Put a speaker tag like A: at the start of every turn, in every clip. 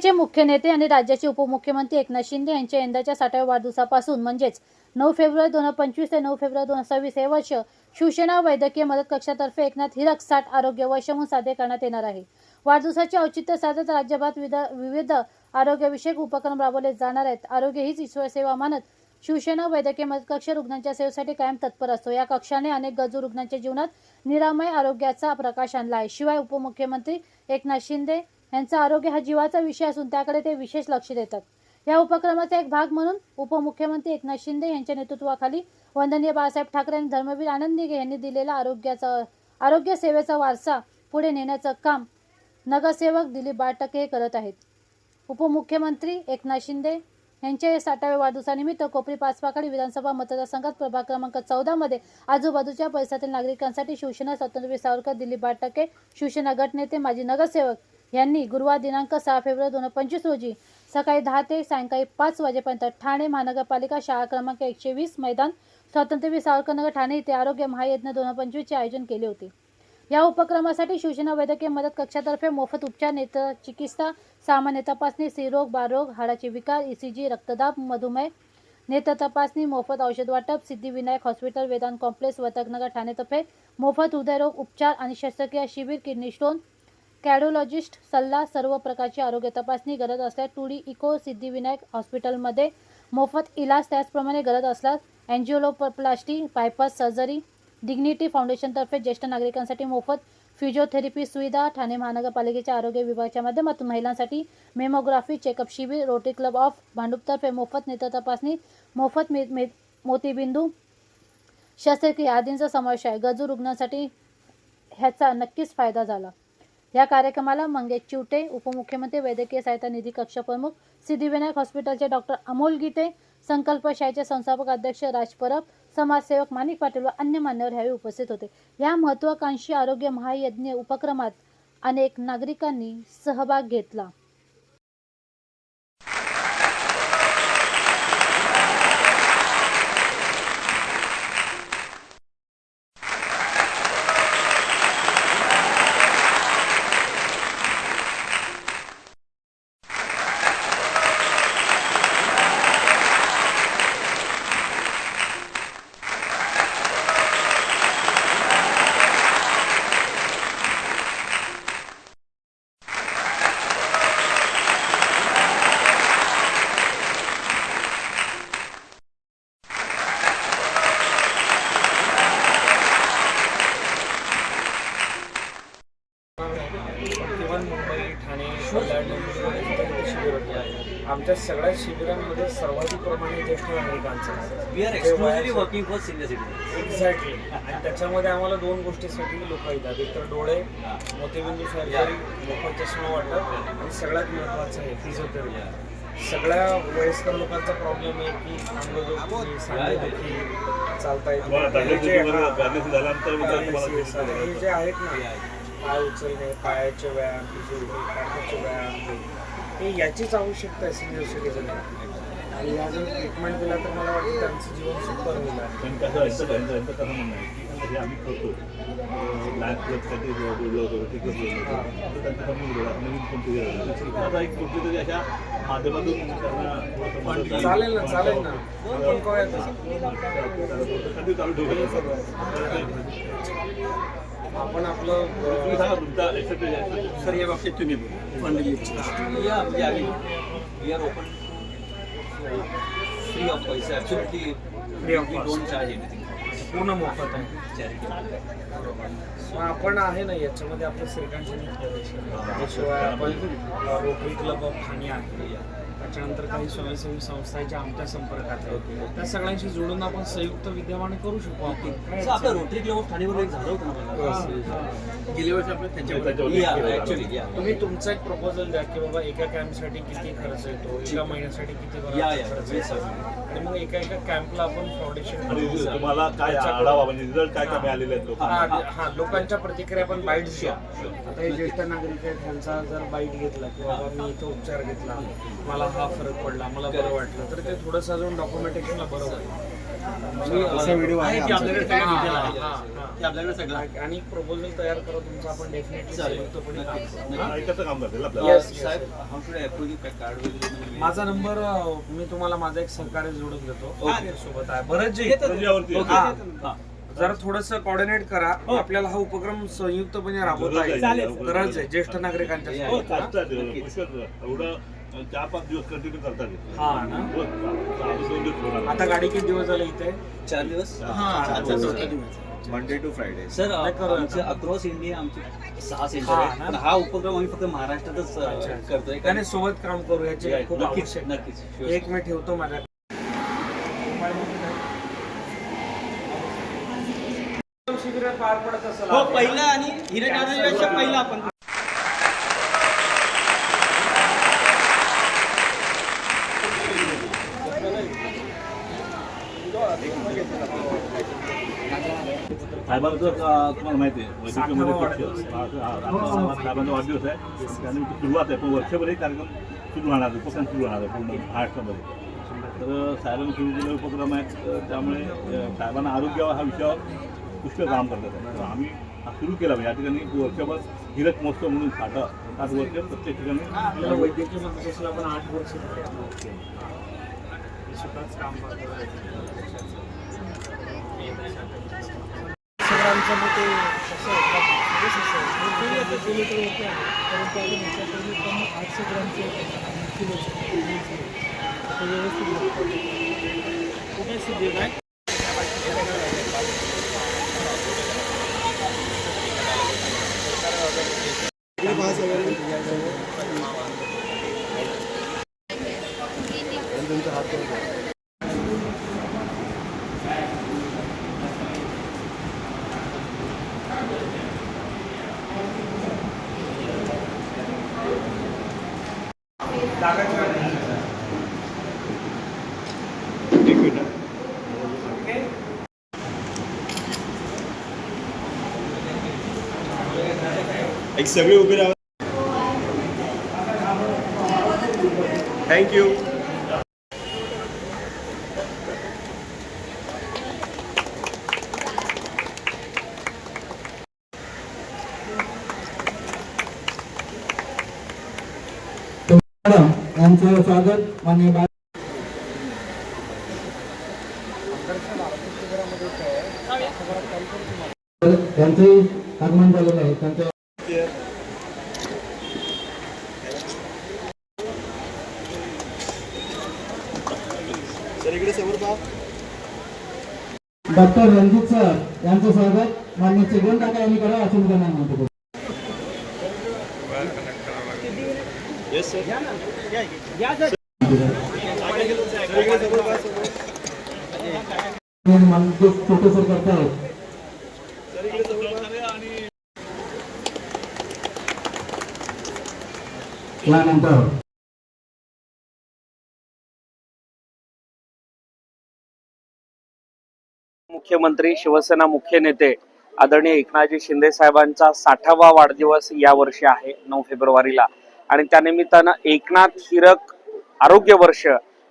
A: शिवसेनेचे मुख्य नेते आणि राज्याचे उपमुख्यमंत्री एकनाथ शिंदे यांच्या यंदाच्या साठाव्या वाढदिवसापासून म्हणजेच नऊ फेब्रुवारी दोन हजार पंचवीस ते नऊ फेब्रुवारी दोन हजार सव्वीस हे वर्ष शिवसेना वैद्यकीय मदत कक्षातर्फे एकनाथ हिरक साठ आरोग्य वर्ष म्हणून साध्य करण्यात येणार आहे. वाढदिवसाचे औचित्य साधत राज्यभरात विविध आरोग्यविषयक उपक्रम राबवले जाणार आहेत. आरोग्य हीच ईश्वर सेवा मानत शिवसेना वैद्यकीय मदत कक्ष रुग्णांच्या सेवेसाठी कायम तत्पर असतो. या कक्षाने अनेक गरजू रुग्णांच्या जीवनात निरामय आरोग्याचा प्रकाश आणला आहे. शिवाय उपमुख्यमंत्री एकनाथ शिंदे यांचं आरोग्य हा जीवाचा विषय असून त्याकडे ते विशेष लक्ष देतात. या उपक्रमाचा एक भाग म्हणून उपमुख्यमंत्री एकनाथ शिंदे यांच्या नेतृत्वाखाली वंदनीय बाळासाहेब ठाकरे आणि धर्मवीर आनंद दिघे यांनी दिलेला आरोग्याचा आरोग्य सेवेचा वारसा पुढे नेण्याचं काम नगरसेवक दिलीप बाटके हे करत आहेत. उपमुख्यमंत्री एकनाथ शिंदे यांच्या या साठाव्या वाढदिवसानिमित्त कोपरी पाचपाकडी विधानसभा मतदारसंघात प्रभाग क्रमांक चौदामध्ये आजूबाजूच्या परिसरातील नागरिकांसाठी शिवसेना स्वातंत्र्यवीर सावरकर दिलीप बाटके शिवसेना गटनेते माजी नगरसेवक यांनी गुरुवार दिनांक सहा फेब्रुवारी दोन हजार पंचवीस रोजी सकाळी दहा ते सायंकाळी पाच वाजेपर्यंत ठाणे महानगरपालिका शाळा क्रमांक एकशे वीस मैदान स्वातंत्र्यवीर सावरकर नगर ठाणे येथे आरोग्य महायज्ञ दोन हजार पंचवीसचे आयोजन केले होते. या उपक्रमासाठी शिवसेना वैद्यकीय मदत कक्षातर्फे मोफत उपचार नेत्र चिकित्सा सामान्य तपासणी स्त्रीरोग बालरोग हाडाचे विकार ईसीजी रक्तदाब मधुमेह नेत्र तपासणी मोफत औषध वाटप सिद्धिविनायक हॉस्पिटल वेदांत कॉम्प्लेक्स वतकनगर ठाणेतर्फे मोफत हृदयरोग उपचार आणि शस्त्रक्रिया शिबिर किडनी स्टोन कॅडोलॉजिस्ट सल्ला सर्व प्रकारची आरोग्य तपासणी गरज असल्यास टू डी इको सिद्धिविनायक हॉस्पिटलमध्ये मोफत इलाज त्याचप्रमाणे गरज असल्यास अँजिओलोप्लास्टी बायपास सर्जरी डिग्निटी फाउंडेशनतर्फे ज्येष्ठ नागरिकांसाठी मोफत फिजिओथेरपी सुविधा ठाणे महानगरपालिकेच्या आरोग्य विभागाच्या माध्यमातून महिलांसाठी मेमोग्राफी चेकअप शिबिर रोटरी क्लब ऑफ भांडूपतर्फे मोफत नेत्र तपासणी मोफत मे मे मोतीबिंदू शस्त्रक्रिया आदींचा समावेश आहे. गरजू रुग्णांसाठी ह्याचा नक्कीच फायदा झाला. या कार्यक्रमाला मंगेश चिवटे उपमुख्यमंत्री वैद्यकीय सहायता निधी कक्षप्रमुख सिद्धिविनायक हॉस्पिटलचे डॉक्टर अमोल गीते संकल्प शाळेचे संस्थापक अध्यक्ष राज परब समाजसेवक माणिक पाटील व अन्य मान्यवर यावेळी उपस्थित होते. या महत्वाकांक्षी आरोग्य महायज्ञ उपक्रमात अनेक नागरिकांनी सहभाग घेतला
B: इव्हन मुंबई ठाणे कल्याण इत्यादी शिबिर होते आमच्या सगळ्या शिबिरांमध्ये सर्वाधिक प्रमाणे ज्येष्ठ नागरिकांचं. एक्झॅक्टली आणि त्याच्यामध्ये आम्हाला दोन गोष्टीसाठी लोक येतात. एक तर डोळे मोतीबिंदू सर्जरी मोफत चष्मा वाटप आणि सगळ्यात महत्त्वाचं आहे फिजिओथेरपी सगळ्या वयस्कर लोकांचा प्रॉब्लेम आहे की अंगदुखी सांधेदुखी चालता येत. हे जे- आहेत ना पाय उचलणे पायाचे व्यायाम पाठाचे व्यायाम हे याचीच आवश्यकता आहे सिनियर सिटीजन आणि या जर ट्रीटमेंट दिला तर मला वाटतं त्यांचं जीवन सुंदर होईल
C: पण कसं असतं त्यांचं त्यांचं कसं म्हणणं आहे की हे आम्ही करतो लॅब क्लबसाठी बोललो होतो ते बोललो होतो तर त्यांचं कमी बोललो आपण नवीन कोणती गरज आहे. आता एक कुठली तरी अशा माध्यमातून त्यांना.
B: चालेल ना चालेल ना आपण करूया तसं.
C: कधी चालू
B: आपण आपलं.
D: सर या बाबतीत तुम्ही we are open free of पैसा. डोंट चार्ज एनिथिंग
B: पूर्ण मोफत आहे. आपण आहे ना याच्यामध्ये आपलं श्रीकांत त्याशिवाय आपण रोटरी क्लब ऑफ ठाणे आहे. त्याच्यानंतर काही स्वयंसेवी संस्था ज्या आमच्या संपर्कात आहेत. त्या सगळ्यांशी जोडून आपण संयुक्त विद्यमान करू शकू. आपण
D: आपलं रोटरी क्लब ऑफ ठाणेवर एक झालं होतं. गेल्या वर्षी
C: त्याच्यावर.
D: ॲक्च्युली या
B: तुम्ही तुमचा एक प्रपोजल द्या की बाबा एका कॅम्पसाठी किती खर्च येतो? एका महिन्यासाठी किती खर्च येतो. आणि मग एका एका कॅम्पला आपण फाउंडेशन
C: तुम्हाला काय आढावा म्हणजे रिझल्ट काय काय मिळालेले आहेत लोकांना?
B: हा हा लोकांच्या प्रतिक्रिया पण बाईट घ्या आता हे ज्येष्ठ नागरिक आहेत त्यांचा जर बाईट घेतला की बाबा मी इथं उपचार घेतला मला हा फरक पडला मला बरं वाटलं तर ते थोडंसं अजून डॉक्युमेंटेशनला बरं वाटलं
D: असा व्हिडिओ आहे की आपल्याकडे सगळं
B: हा,
D: डिटेल
B: हा,
D: आहे
B: हा.
D: की आपल्याकडे सगळं आहे.
B: आणि प्रपोजल तयार करा तुमचं आपण
D: चालेल.
C: हा, काम आपल्याला
B: Yes, yes.
D: साहेब? काय कार्ड वगैरे म्हणजे
B: माझा नंबर अं, मी तुम्हाला माझा एक सहकार्य जोडून देतो
D: Okay.
B: सोबत आहे बरंच जे
C: आहे.
B: हा.
D: हा.
B: जरा थोडस कॉर्डिनेट करा आपल्याला हा उपक्रम संयुक्तपणे राबवता
C: गरज
B: येईल
C: आहे.
B: गरज आहे ज्येष्ठ नागरिकांच्या
D: हो,
C: हो,
B: सोबत, हा?
C: चालतं ते. पुष्कळ एवढं चार पाच दिवस कंटिन्यू करतात हे.
B: हा ना
C: रोज दोन दिवस होणार.
B: आता गाडी किती दिवस झाले इथे
D: चार दिवस
B: हा,
D: चार
B: दिवस.
D: दिवस
E: मंडे टू फ्रायडे
D: सर
B: नाही करू
D: आमचं. अक्रॉस इंडिया आमचे सहा सेंटर
B: हा
D: आहेत
B: ना?
D: पण हा उपक्रम आम्ही फक्त महाराष्ट्रातच अ,
B: अच्छा.
D: करतोय
B: त्याने सोबत काम करू याची खूप
D: नक्कीच
B: आवश्यक
D: नक्कीच sure.
B: एक मी ठेवतो माझ्या शिबिर पार पडत असेल
D: हो पहिला आणि हिरण्या पहिला आपण
C: साहेबांचं तुम्हाला माहिती आहे वैद्यकीयमध्ये साहेबांचा वाढदिवस आहे. त्यानिमित्त सुरुवात आहे पण वर्षभरही कार्यक्रम सुरू राहणार उपक्रम सुरू राहणार आहे पूर्ण महाराष्ट्रामध्ये. तर साहेबांनी सुरू केलेले उपक्रम आहेत त्यामुळे साहेबांना आरोग्य हा विषयावर पुष्कळ काम करतात. तर आम्ही हा सुरू केला म्हणजे या ठिकाणी वर्षभर हिरक महोत्सव म्हणून साठ साठ वर्ष प्रत्येक ठिकाणी.
B: वैद्यकीय मदतीला आपण आठ वर्ष. हे काम सगळ्यांचं मग ते कसं आहे, का- म्हणजे कसं आहे, ते आता केलं तर ओके आहे. परंतु आपण ह्याच्यापूर्वी पण आठशे ग्रामचे किलोचे ते व्यवस्थित लागतं. कुठे सिद्धी काय
E: एक सगळे उभे राहा थँक्यू
F: मॅडम यांचं स्वागत मान्य बा त्यांचंही आगमन झालेलं आहे त्यांचं
E: सर इकडे समोर पहा.
F: डॉक्टर रणजित सर यांचं स्वागत. मान्य चिगन काका यांनी करा असून त्यांना म्हणतो
E: येस सर. सर इकडे समोर पहा समोर.
F: फोटो सर करतायत
E: सर इकडे समोर पहा
F: यानंतर
B: मुख्यमंत्री शिवसेना मुख्य नेते आदरणीय एकनाथजी शिंदे साहेबांचा साठावा वाढदिवस या वर्षी आहे नऊ फेब्रुवारीला. आणि त्यानिमित्तानं एकनाथ हिरक आरोग्य वर्ष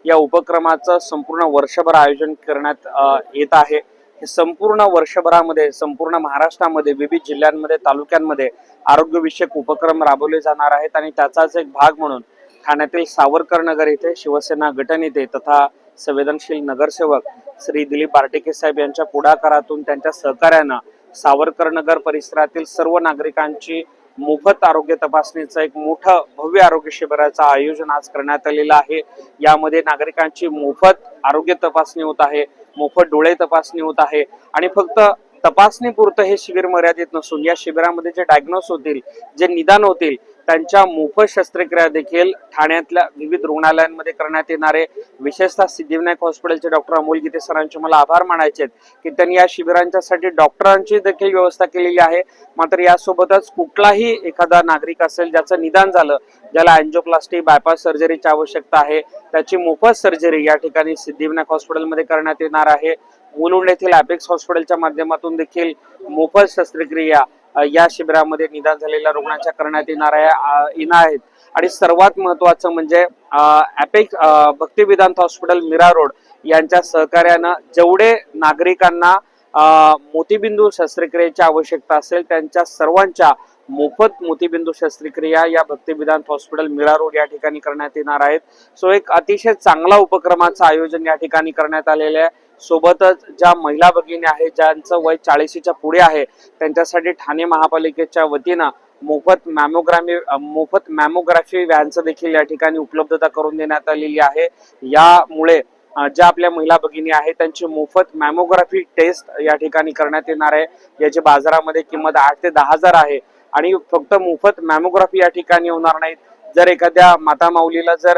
B: या उपक्रमाचं संपूर्ण वर्षभर आयोजन करण्यात येत आहे. हे संपूर्ण वर्षभरामध्ये संपूर्ण महाराष्ट्रामध्ये विविध जिल्ह्यांमध्ये तालुक्यांमध्ये आरोग्यविषयक उपक्रम राबवले जाणार आहेत आणि त्याचाच एक भाग म्हणून ठाण्यातील सावरकर नगर येथे शिवसेना गटनेते तथा संवेदनशील नगरसेवक श्री दिलीप बार्टेके साहेब यांच्या पुढाकारातून त्यांच्या सहकार्यानं सावरकर नगर परिसरातील सर्व नागरिकांची मोफत आरोग्य तपासणीचं एक मोठं भव्य आरोग्य शिबिराचं आयोजन आज करण्यात आलेलं आहे. यामध्ये नागरिकांची मोफत आरोग्य तपासणी होत आहे. मोफत डोळे तपासणी होत आहे. आणि फक्त तपासणी पुरतं हे शिबिर मर्यादित नसून या शिबिरामध्ये जे डायग्नोस होतील जे निदान होतील त्यांच्या मोफत शस्त्रक्रिया देखील ठाण्यातल्या विविध रुग्णालयांमध्ये करण्यात येणारे विशेषतः सिद्धिविनायक हॉस्पिटलचे डॉक्टर अमोल गीते सरांचे मला आभार मानायचे आहेत की त्यांनी या शिबिरांच्यासाठी डॉक्टरांची देखील व्यवस्था केलेली आहे. मात्र यासोबतच कुठलाही एखादा नागरिक असेल ज्याचं निदान झालं ज्याला अँजोप्लास्टी बायपास सर्जरीची आवश्यकता आहे त्याची मोफत सर्जरी या ठिकाणी सिद्धिविनायक हॉस्पिटलमध्ये करण्यात येणार आहे. मुलुंड येथील अपेक्स हॉस्पिटलच्या माध्यमातून देखील मोफत शस्त्रक्रिया या शिबिरामध्ये निदान झालेल्या रुग्णांच्या करण्यात येणार आहे येणार आहेत. आणि सर्वात महत्वाचं म्हणजे apex Bhakti Vedant hospital Mira road यांच्या सहकार्यानं जेवढे नागरिकांना मोतीबिंदू शस्त्रक्रियेची आवश्यकता असेल त्यांच्या सर्वांच्या मोफत मोतीबिंदू शस्त्रक्रिया या भक्ती हॉस्पिटल मीरा रोड या ठिकाणी करण्यात येणार आहेत. सो एक अतिशय चांगला उपक्रमाचं आयोजन या ठिकाणी करण्यात आलेलं आहे. सोबतच ज्या महिला भगिनी आहेत ज्यांचं वय चाळीशीच्या पुढे आहे त्यांच्यासाठी ठाणे महापालिकेच्या वतीनं मोफत मॅमोग्रामी मोफत मॅमोग्राफी व्हॅनचं देखील या ठिकाणी उपलब्धता करून देण्यात आलेली आहे. यामुळे ज्या आपल्या महिला भगिनी आहेत त्यांची मोफत मॅमोग्राफी टेस्ट या ठिकाणी करण्यात येणार आहे. याची बाजारामध्ये किंमत आठ ते दहा हजार आहे. आणि फक्त मोफत मॅमोग्राफी या ठिकाणी होणार नाहीत. जर एखाद्या माता माऊलीला जर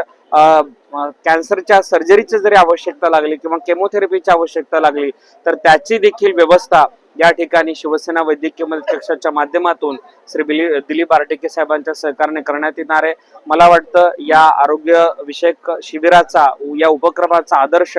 B: कॅन्सरच्या सर्जरीची जरी आवश्यकता लागली किंवा केमोथेरपीची आवश्यकता लागली तर त्याची देखील व्यवस्था या ठिकाणी शिवसेना वैद्यकीय मदत कक्षाच्या माध्यमातून श्री बिली- दिलीप आर्टेके साहेबांच्या सहकार्याने करण्यात येणार आहे. मला वाटतं या आरोग्य विषयक शिबिराचा या उपक्रमाचा आदर्श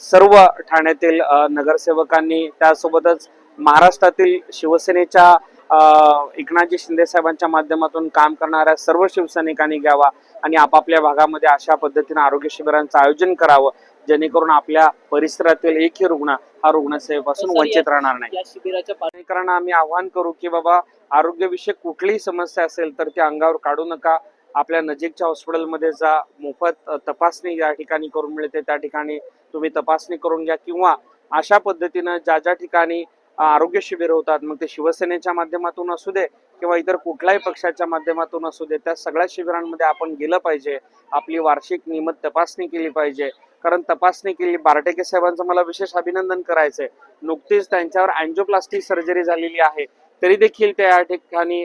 B: सर्व ठाण्यातील नगरसेवकांनी त्यासोबतच महाराष्ट्रातील शिवसेनेच्या एकनाथजी शिंदे साहेबांच्या माध्यमातून काम करणाऱ्या सर्व शिवसैनिकांनी घ्यावा आणि आपापल्या भागामध्ये अशा पद्धतीने आरोग्य शिबिरांचं आयोजन करावं जेणेकरून आपल्या परिसरातील एकही रुग्ण हा रुग्णसेवेपासून वंचित राहणार नाही.
G: या शिबिराच्या
B: आम्ही आव्हान करू की बाबा आरोग्यविषयक कुठलीही समस्या असेल तर ती अंगावर काढू नका. आपल्या नजीकच्या हॉस्पिटलमध्ये जा मोफत तपासणी या ठिकाणी करून मिळते त्या ठिकाणी तुम्ही तपासणी करून घ्या किंवा अशा पद्धतीनं ज्या ज्या ठिकाणी आरोग्य शिबिर होतात मग ते शिवसेनेच्या माध्यमातून असू दे किंवा इतर कुठल्याही पक्षाच्या माध्यमातून असू दे त्या सगळ्या शिबिरांमध्ये आपण गेलं पाहिजे. आपली वार्षिक नियमित तपासणी केली पाहिजे. कारण तपासणी केली बारटेके साहेबांचं मला विशेष अभिनंदन करायचंय. नुकतीच त्यांच्यावर अँजोप्लास्टिक सर्जरी झालेली आहे. तरी देखील ते या ठिकाणी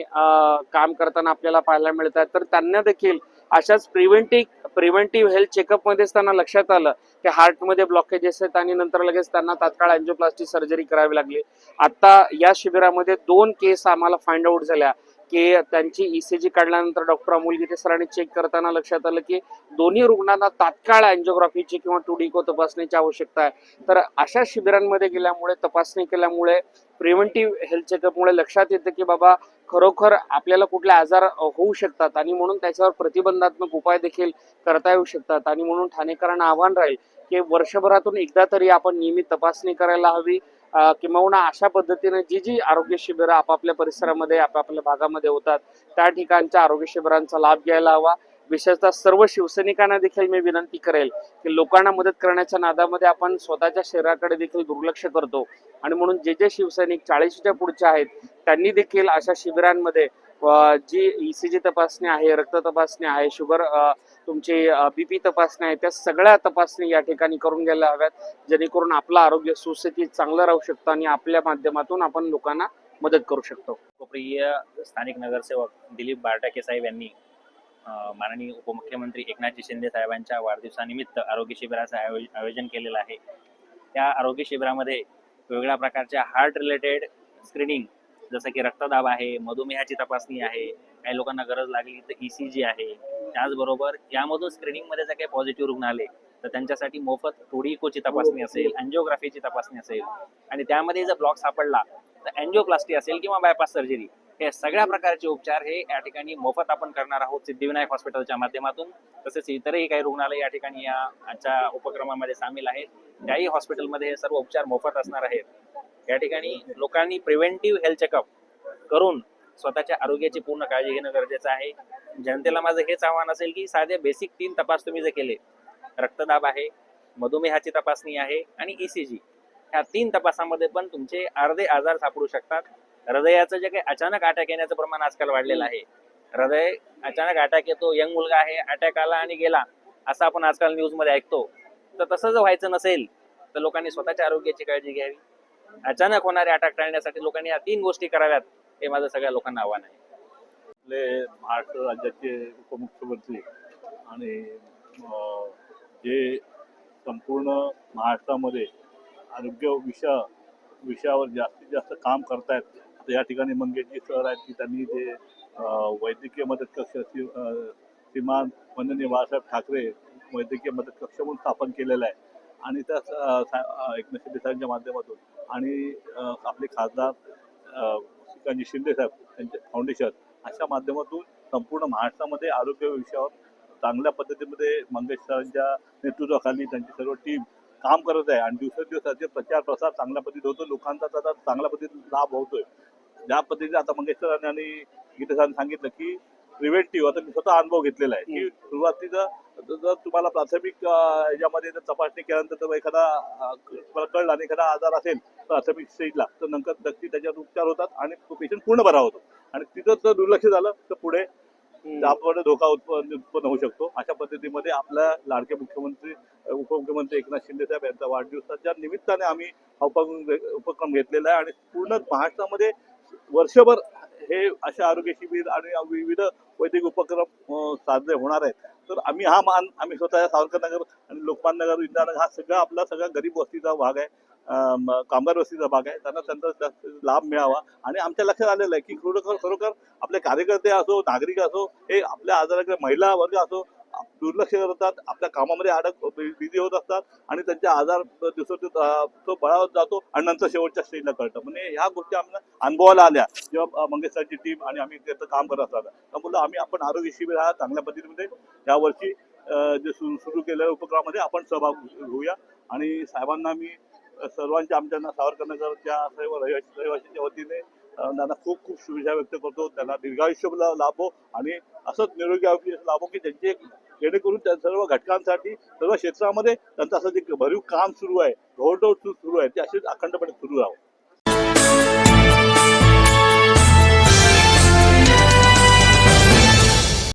B: काम करताना आपल्याला पाहायला मिळतात तर त्यांना देखील अशाच प्रिव्हेंटिव्ह प्रिव्हेंटिव्ह हेल्थ चेकअप मध्येच त्यांना लक्षात आलं की हार्टमध्ये ब्लॉकेजेस आहेत आणि नंतर लगेच त्यांना तात्काळ अँजिओप्लास्टी सर्जरी करावी लागली. आता या शिबिरामध्ये दोन केस आम्हाला फाइंड आउट झाल्या. की त्यांची ईसीजी काढल्यानंतर डॉक्टर अमोल गीते सरांनी चेक करताना लक्षात आलं की दोन्ही रुग्णांना तात्काळ अँजिओग्राफीची किंवा टुडिको तपासणीची आवश्यकता आहे. तर अशा शिबिरांमध्ये गेल्यामुळे तपासणी केल्यामुळे प्रिव्हेंटिव्ह हेल्थ चेकअपमुळे लक्षात येतं की बाबा खरोखर आपल्याला कुठले आजार होऊ शकतात. आणि म्हणून त्याच्यावर प्रतिबंधात्मक उपाय देखील करता येऊ शकतात. आणि म्हणून ठाणेकरांना आव्हान राहील की वर्षभरातून एकदा तरी आपण नियमित तपासणी करायला हवी. किंवा किंबहुना अशा पद्धतीने जी जी आरोग्य शिबिरं आपापल्या परिसरामध्ये आपापल्या भागामध्ये होतात त्या ठिकाणच्या आरोग्य शिबिरांचा लाभ घ्यायला हवा. विशेषतः सर्व शिवसैनिकांना देखील मी विनंती करेल की लोकांना मदत करण्याच्या नादामध्ये आपण स्वतःच्या शरीराकडे देखील दुर्लक्ष करतो. आणि म्हणून जे जे शिवसैनिक चाळीसच्या पुढचे आहेत त्यांनी देखील अशा शिबिरांमध्ये जी ई सी जी तपासणी आहे रक्त तपासणी आहे शुगर तुमची बीपी तपासण्या आहेत त्या सगळ्या तपासणी या ठिकाणी करून घ्यायला हव्यात जेणेकरून आपलं आरोग्य सुस्थितीत चांगलं राहू शकतं आणि आपल्या माध्यमातून आपण लोकांना मदत करू शकतो.
H: लोकप्रिय स्थानिक नगरसेवक दिलीप बारटाके साहेब यांनी माननीय उपमुख्यमंत्री एकनाथजी शिंदे साहेबांच्या वाढदिवसानिमित्त आरोग्य शिबिराचं आयोज आयोजन केलेलं आहे. त्या आरोग्य शिबिरामध्ये वेगवेगळ्या प्रकारच्या हार्ट रिलेटेड स्क्रीनिंग जसं की रक्तदाब आहे मधुमेहाची तपासणी आहे काही लोकांना गरज लागली तर ई सी जी आहे. त्याचबरोबर यामधून स्क्रीनिंगमध्ये जर काही पॉझिटिव्ह रुग्ण आले तर त्यांच्यासाठी मोफत टोडिकोची तपासणी असेल अँजिओग्राफीची तपासणी असेल. आणि त्यामध्ये जर ब्लॉक सापडला तर अँजिओप्लास्टी असेल किंवा बायपास सर्जरी हे सगळ्या प्रकारचे उपचार हे या ठिकाणी मोफत आपण करणार आहोत सिद्धिविनायक हॉस्पिटलच्या माध्यमातून. तसेच इतरही काही रुग्णालय या ठिकाणी या आजच्या उपक्रमामध्ये सामील आहेत. त्याही हॉस्पिटलमध्ये हे सर्व उपचार मोफत असणार आहेत. या ठिकाणी लोकांनी प्रिव्हेंटिव्ह हेल्थ चेकअप करून स्वतःच्या आरोग्याची पूर्ण काळजी घेणं गरजेचं आहे. जनतेला माझं हेच आव्हान असेल की साधे बेसिक तीन तपास तुम्ही जर केले रक्तदाब आहे मधुमेहाची तपासणी आहे आणि ईसीजी ह्या तीन तपासामध्ये पण तुमचे अर्धे आजार सापडू शकतात. हृदयाचं जे काही अचानक अटॅक येण्याचं प्रमाण आजकाल वाढलेलं आहे. हृदय अचानक अटॅक येतो यंग मुलगा आहे अटॅक आला आणि गेला असं आपण आजकाल न्यूजमध्ये ऐकतो. तर तसं जर व्हायचं नसेल तर लोकांनी स्वतःच्या आरोग्याची काळजी घ्यावी. अचानक होणारे अटॅक टाळण्यासाठी लोकांनी या तीन गोष्टी कराव्यात. हे माझं सगळ्या लोकांना आव्हान आहे.
C: आपले महाराष्ट्र राज्याचे उपमुख्यमंत्री आणि जे संपूर्ण महाराष्ट्रामध्ये आरोग्य विषया विषयावर जास्तीत जास्त काम करतायत आता या ठिकाणी मंगेशजी सर आहेत की त्यांनी जे वैद्यकीय मदत कक्ष श्रीमान माननीय बाळासाहेब ठाकरे वैद्यकीय मदत कक्ष म्हणून स्थापन केलेलं आहे. आणि त्या सा- एकनाथ शिंदे साहेबांच्या माध्यमातून आणि आपले खासदार ठिकाणी शिंदे साहेब त्यांचे फाउंडेशन अशा माध्यमातून संपूर्ण महाराष्ट्रामध्ये आरोग्य विषयावर चांगल्या पद्धतीमध्ये मंगेश सरांच्या नेतृत्वाखाली त्यांची सर्व टीम काम करत आहे. आणि दिवसेंदिवस त्याचे प्रचार प्रसार चांगल्या पद्धतीत होतो लोकांचा त्याचा चांगल्या पद्धतीने लाभ होतोय. ज्या पद्धतीने आता मंगेश सरांनी आणि गीते सांगितलं की प्रिव्हेंटिव्ह आता मी स्वतः अनुभव घेतलेला आहे. की सुरुवातीचा जर तुम्हाला प्राथमिक याच्यामध्ये जर तपासणी केल्यानंतर एखादा तुम्हाला कळला आणि एखादा आजार असेल प्राथमिक स्टेजला तर नंतर नक्की त्याच्यावर उपचार होतात आणि तो पेशंट पूर्ण बरा होतो. आणि तिथं जर दुर्लक्ष झालं तर पुढे त्यामुळे धोका उत्पन्न उत्पन्न होऊ शकतो. अशा पद्धतीमध्ये आपल्या लाडके मुख्यमंत्री उपमुख्यमंत्री एकनाथ शिंदे साहेब यांचा वाढदिवसाच्या निमित्ताने आम्ही हा उपक्रम घेतलेला आहे आणि पूर्ण महाराष्ट्रामध्ये वर्षभर हे अशा आरोग्य शिबिर आणि विविध वैद्यकीय उपक्रम साजरे होणार आहेत. तर आम्ही हा मान आम्ही स्वतः सावरकरनगर आणि लोकमान्यनगर इंदिरानगर हा सगळा आपला सगळा गरीब वस्तीचा भाग आहे. कामगार वस्तीचा भाग आहे. त्यांना त्यांचा जास्त लाभ मिळावा. आणि आमच्या लक्षात आलेलं आहे की खरोखर खरोखर आपले कार्यकर्ते असो नागरिक असो हे आपल्या आजाराकडे महिला वर्ग असो दुर्लक्ष करतात आपल्या कामामध्ये अडक बिझी होत असतात आणि त्यांच्या आजार दिवस तो बळावत जातो आणि नंतर शेवटच्या स्टेजला कळतं. म्हणजे ह्या गोष्टी आम्हाला अनुभवाला आल्या. जेव्हा मंगेश सरची टीम आणि आम्ही त्याचं काम करत असतात त्यामुळे आम्ही आपण आरोग्य शिबिर हा चांगल्या पद्धतीमध्ये यावर्षी वर्षी जे सुरू सुरू केलेल्या उपक्रमामध्ये आपण सहभाग घेऊया. आणि साहेबांना मी सर्वांच्या आमच्या सावरकरनगरच्या सर्व रहिवासी रहिवासीच्या वतीने त्यांना खूप खूप शुभेच्छा व्यक्त करतो. त्यांना दीर्घायुष्य लाभो आणि असंच निरोगी आयुष्य लाभो की त्यांचे जेणेकरून त्या सर्व घटकांसाठी सर्व क्षेत्रामध्ये त्यांचं असं जे भरीव काम सुरू आहे घोडदौड सुरू आहे ते असेच अखंडपणे सुरू राहावं.